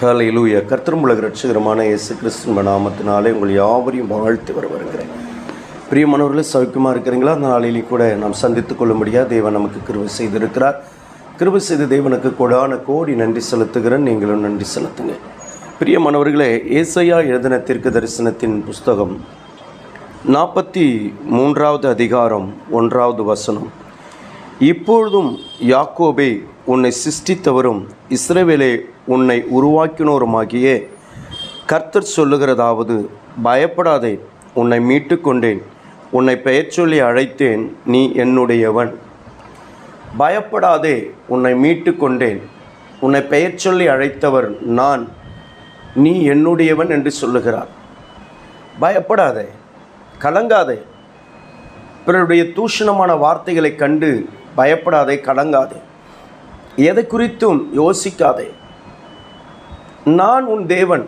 ஹalleluya கர்த்தரும்புலக ரட்சகரமான இயேசு கிறிஸ்தன் நாமத்தினாலே உங்கள் யாவரையும் வாழ்த்து வர வருகிறேன். பிரியமானவர்களே சௌக்கியமாக இருக்கிறீங்களா? அந்த நாளிலையும் கூட நாம் சந்தித்துக் முடியாது தேவன் நமக்கு கிருவை செய்திருக்கிறார். கிருவை செய்த தேவனுக்கு கொடான கோடி நன்றி செலுத்துகிறேன். நீங்களும் நன்றி செலுத்துங்க. பிரியமானவர்களே ஏசையா எழுதின தீர்க்க தரிசனத்தின் புஸ்தகம் நாற்பத்தி மூன்றாவது அதிகாரம் ஒன்றாவது வசனம். இப்பொழுதும் யாக்கோபே உன்னை சிருஷ்டித்தவரும் இஸ்ரவேலே உன்னை உருவாக்கினோருமாகிய கர்த்தர் சொல்லுகிறதாவது பயப்படாதே உன்னை மீட்டு கொண்டேன் உன்னை பெயர் சொல்லி அழைத்தேன் நீ என்னுடையவன். பயப்படாதே உன்னை மீட்டு கொண்டேன் உன்னை பெயர் சொல்லி அழைத்தவர் நான் நீ என்னுடையவன் என்று சொல்லுகிறார். பயப்படாதே கலங்காதே. பிறருடைய தூஷணமான வார்த்தைகளை கண்டு பயப்படாதே கடங்காதே எதை குறித்தும் யோசிக்காதே. நான் உன் தேவன்.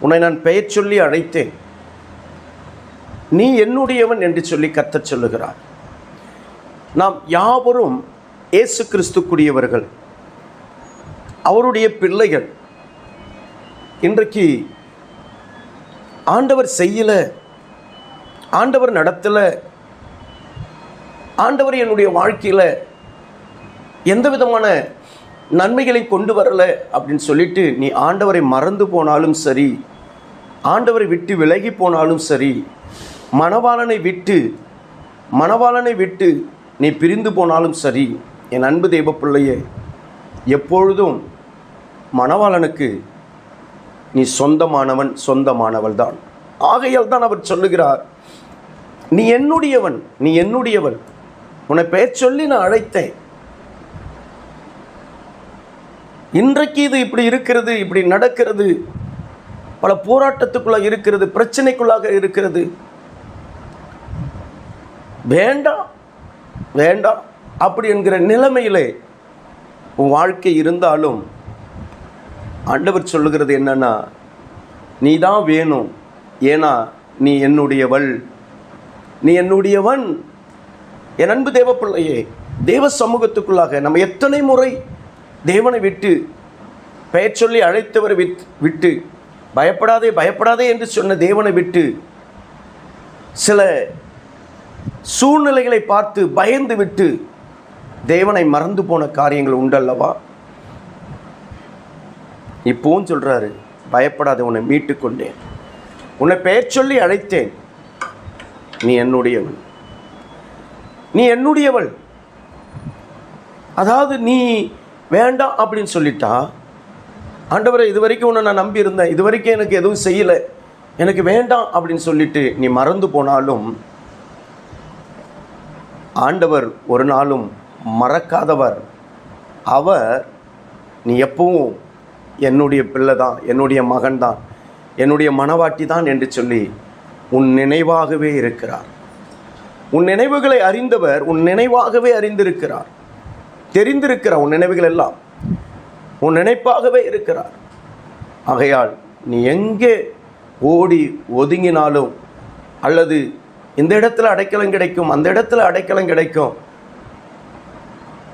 உன்னை நான் பெயர் சொல்லி அழைத்தேன். நீ என்னுடையவன் என்று சொல்லி கத்தச் சொல்லுகிறார். நாம் யாவரும் இயேசு கிறிஸ்துக்குரியவர்கள். அவருடைய பிள்ளைகள். இன்றைக்கு ஆண்டவர் செய்யலை ஆண்டவர் நடத்தலை ஆண்டவர் என்னுடைய வாழ்க்கையில் எந்த விதமான நன்மைகளை கொண்டு வரலை அப்படின்னு சொல்லிட்டு நீ ஆண்டவரை மறந்து போனாலும் சரி ஆண்டவரை விட்டு விலகி போனாலும் சரி மணவாளனை விட்டு மணவாளனை விட்டு நீ பிரிந்து போனாலும் சரி என் அன்பு தெய்வ பிள்ளையே எப்பொழுதும் மணவாளனுக்கு நீ சொந்தமானவன் சொந்தமானவள் தான் ஆகையால் தான் அவர் சொல்லுகிறார் நீ என்னுடையவன் நீ என்னுடையவன் உன்னை பெயர் சொல்லி நான் அழைத்தேன். இன்றைக்கு இது இப்படி இருக்கிறது இப்படி நடக்கிறது. பல போராட்டத்துக்குள்ளாக இருக்கிறது பிரச்சனைக்குள்ளாக இருக்கிறது. வேண்டாம் வேண்டாம் அப்படி என்கிற நிலைமையிலே உன் வாழ்க்கை இருந்தாலும் ஆண்டவர் சொல்லுகிறது என்னன்னா நீ தான் வேணும். ஏன்னா நீ என்னுடையவள். நீ என்னுடையவன். என் அன்பு தேவ பிள்ளையே தேவ சமூகத்துக்குள்ளாக நம்ம எத்தனை முறை தேவனை விட்டு பெயர் சொல்லி அழைத்தவரை வித் விட்டு பயப்படாதே பயப்படாதே என்று சொன்ன தேவனை விட்டு சில சூழ்நிலைகளை பார்த்து பயந்து விட்டு தேவனை மறந்து போன காரியங்கள் உண்டல்லவா? இப்போவும் சொல்கிறாரு பயப்படாத உன்னை மீட்டு கொண்டேன் உன்னை பெயர் சொல்லி அழைத்தேன் நீ என்னுடையவன். நீ என்னுடையவள். அதாவது நீ வேண்டாம் அப்படின்னு சொல்லிட்டா ஆண்டவரை இது வரைக்கும் உன்னை நான் நம்பியிருந்தேன். இது வரைக்கும் எனக்கு எதுவும் செய்யலை. எனக்கு வேண்டாம் அப்படின்னு சொல்லிட்டு நீ மறந்து போனாலும் ஆண்டவர் ஒரு நாளும் மறக்காதவர். அவர் நீ எப்பவும் என்னுடைய பிள்ளை தான் என்னுடைய மகன் தான் என்னுடைய மனவாட்டி தான் என்று சொல்லி உன் நினைவாகவே இருக்கிறார். உன் நினைவுகளை அறிந்தவர் உன் நினைவாகவே அறிந்திருக்கிறார். தெரிந்திருக்கிறார் உன் நினைவுகள் எல்லாம் உன் நினைப்பாகவே இருக்கிறார். ஆகையால் நீ எங்கே ஓடி ஒதுங்கினாலும் அல்லது இந்த இடத்துல அடைக்கலம் கிடைக்கும் அந்த இடத்துல அடைக்கலம் கிடைக்கும்.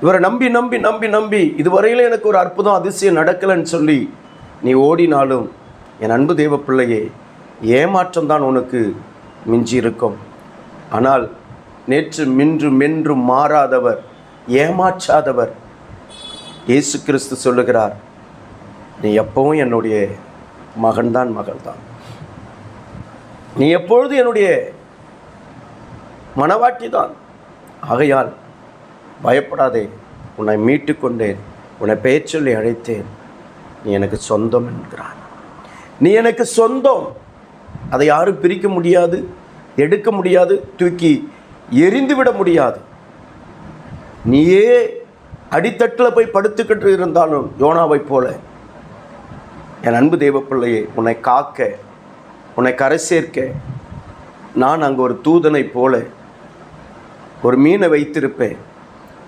இவரை நம்பி நம்பி நம்பி நம்பி இதுவரையில எனக்கு ஒரு அற்புதம் அதிசயம் நடக்கலைன்னு சொல்லி நீ ஓடினாலும் என் அன்பு தேவ பிள்ளையே ஏமாற்றம் தான் உனக்கு மிஞ்சி இருக்கும் ஆனால் நேற்று மின்று மென்று மாறாதவர் ஏமாற்றாதவர். இயேசு கிறிஸ்து சொல்லுகிறார் நீ எப்பவும் என்னுடைய மகன்தான் மகள்தான். நீ எப்பொழுது என்னுடைய மனவாட்டி தான் ஆகையால் பயப்படாதே உன்னை மீட்டு கொண்டேன் உன்னை பெயர் சொல்லி அழைத்தேன். நீ எனக்கு சொந்தம் என்கிறார். நீ எனக்கு சொந்தம். அதை யாரும் பிரிக்க முடியாது எடுக்க முடியாது. தூக்கி எரிந்துவிட முடியாது. நீயே அடித்தட்டில் போய் படுத்துக்கிட்டு இருந்தாலும் யோனாவைப் போல. என் அன்பு தேவப்பிள்ளையை உன்னை காக்க உன்னை கரை சேர்க்க நான் அங்கே ஒரு தூதனை போல ஒரு மீனை வைத்திருப்பேன்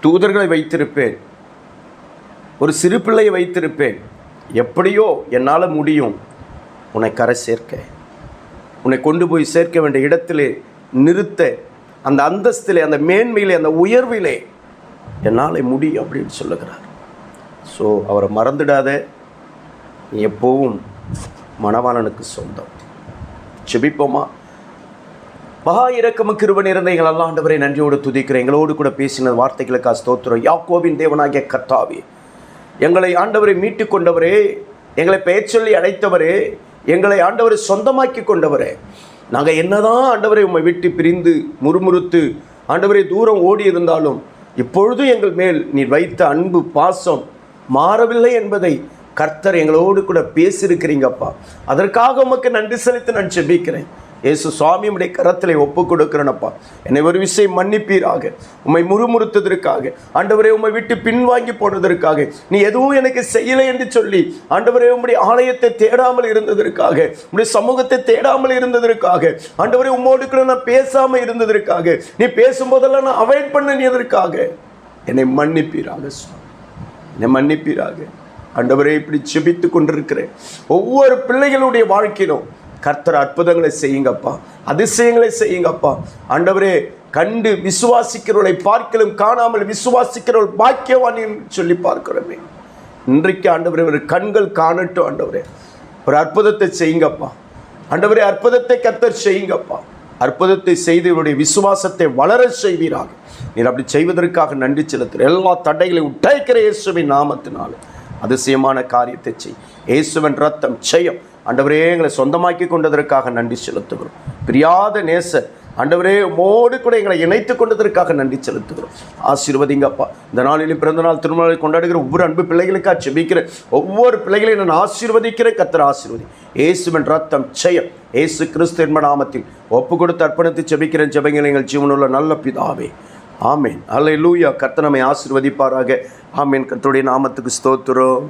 தூதர்களை வைத்திருப்பேன் ஒரு சிறு பிள்ளையை வைத்திருப்பேன். எப்படியோ என்னால் முடியும் உன்னை கரை சேர்க்க. உன்னை கொண்டு போய் சேர்க்க வேண்டிய இடத்திலே நிறுத்த அந்த அந்தஸ்திலே அந்த மேன்மையிலே அந்த உயர்விலே என்னால் முடியும் அப்படின்னு சொல்லுகிறார். ஸோ அவரை மறந்துடாத. நீ எப்போவும் மணவாளனுக்கு சொந்தம். செபிப்போமா? மகா இறக்கம கிருப நிறைந்த எங்கள் நன்றியோடு துதிக்கிறேன். எங்களோடு கூட பேசின வார்த்தைகளுக்காக ஸ்தோத்திரம். யாக்கோவின் தேவனாகிய கர்த்தாவே எங்களை ஆண்டவரை மீட்டு கொண்டவரே எங்களை பெயர் சொல்லி அழைத்தவரே எங்களை ஆண்டவரை சொந்தமாக்கி கொண்டவரே நாங்கள் என்னதான் ஆண்டவரை உம்மை விட்டு பிரிந்து முறுமுறுத்து ஆண்டவரை தூரம் ஓடி இருந்தாலும் இப்பொழுதும் எங்கள் மேல் நீர் வைத்த அன்பு பாசம் மாறவில்லை என்பதை கர்த்தர் எங்களோடு கூட பேசியிருக்கிறீங்கப்பா. அதற்காக உமக்கு நன்றி செலுத்தி நான் செபிக்கிறேன் இயேசு சுவாமியுடைய கரத்தில் ஒப்பு கொடுக்கிறேனப்பா என்னை ஒரு விஷயம் மன்னிப்பீராக. உம்மை முறுமுறுத்ததற்காக. ஆண்டவரே உம்மை விட்டு பின்வாங்கி போனதற்காக. நீ எதுவும் எனக்கு செய்யலை என்று சொல்லி ஆண்டவரே உம்முடைய ஆலயத்தை தேடாமல் இருந்ததற்காக உம்முடைய சமூகத்தை தேடாமல் இருந்ததற்காக ஆண்டவரே உம்மோடு கூட நான் பேசாமல் இருந்ததற்காக நீ பேசும்போதெல்லாம் நான் அவாய்ட் பண்ணியதற்காக என்னை மன்னிப்பீராக சுவாமி. என்னை மன்னிப்பீராக. ஆண்டவரே இப்படி செபித்து கொண்டிருக்கிறேன். ஒவ்வொரு பிள்ளைகளுடைய வாழ்க்கையிலும் கர்த்தர் அற்புதங்களை செய்யுங்கப்பா. அதிசயங்களை செய்யுங்கப்பா. ஆண்டவரே கண்டு விசுவாசிக்கிறவர்களை பார்க்கலும் காணாமல் விசுவாசிக்கிறவர்கள் பாக்கியவான் சொல்லி பார்க்கிறோமே. இன்றைக்கு ஆண்டவரே ஒரு கண்கள் காணட்டும் ஆண்டவரே. ஒரு அற்புதத்தை செய்யுங்கப்பா. ஆண்டவரே அற்புதத்தை கர்த்தர் செய்யுங்கப்பா. அற்புதத்தை செய்து இவருடைய விசுவாசத்தை வளர செய்வீராக. நீர் அப்படி செய்வதற்காக நன்றி செலுத்துகிற எல்லா தடைகளையும் உட்டாய்க்கிற இயேசுவின் நாமத்தினாலும் அதிசயமான காரியத்தை செய். இயேசுவின் ரத்தம் ஜெயம். ஆண்டவரே எங்களை சொந்தமாக்கி கொண்டதற்காக நன்றி செலுத்துகிறோம். பிரியாத நேச ஆண்டவரே மோடு கூட எங்களை இணைத்து கொண்டதற்காக நன்றி செலுத்துகிறோம். ஆசீர்வதிங்கப்பா. இந்த நாளிலும் பிறந்த நாள் திருமணங்களை கொண்டாடுகிற ஒவ்வொரு அன்பு பிள்ளைகளுக்காக செபிக்கிறேன் ஒவ்வொரு பிள்ளைகளையும் நான் ஆசீர்வதிக்கிறேன். கத்திர ஆசீர்வதி. இயேசுவின் ரத்தம் ஜெயம். ஏசு கிறிஸ்து என்ப நாமத்தில் ஒப்பு கொடுத்து அர்ப்பணித்து செபிக்கிறேன் ஜெபங்கள் எங்கள் ஜீவனுள்ள நல்ல பிதாவே. ஆமேன். அல்ல லூயா கர்த்தனமை ஆசிர்வதிப்பாராக. ஆமேன். கர்த்தருடைய நாமத்துக்கு ஸ்தோத்துறோம்